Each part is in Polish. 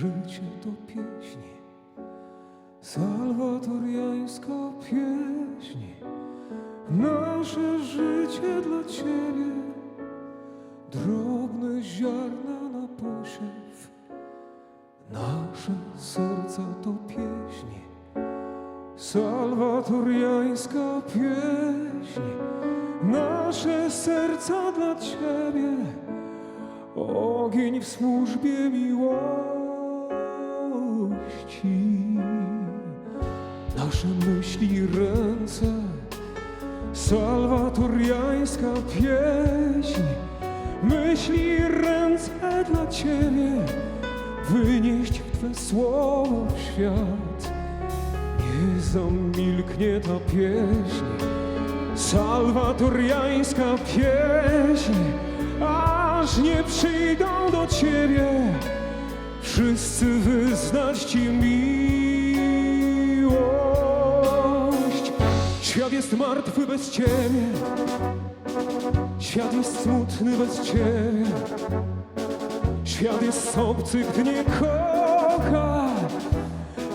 Życie to pieśń, salwatoriańska pieśń. Nasze życie dla Ciebie, drobne ziarna na posiew. Nasze serca to pieśń, salwatoriańska pieśń. Nasze serca dla Ciebie, ogień w służbie miłości. Nasze myśli ręce, salwatoriańska pieśń. Myśli ręce dla Ciebie, wynieść Twe słowo w świat. Nie zamilknie ta pieśń, salwatoriańska pieśń, aż nie przyjdą do Ciebie wszyscy wyznać Ci miłość. Świat jest martwy bez Ciebie, świat jest smutny bez Ciebie, świat jest obcy, gdy nie kocha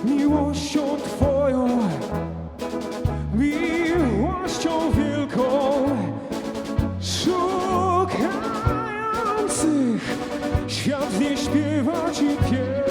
miłością Twoją miłością wielką szukających świat nie śpiewa ci pieśni.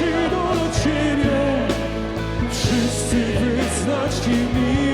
Przyjdą do Ciebie wszyscy wyznać Ci miłość.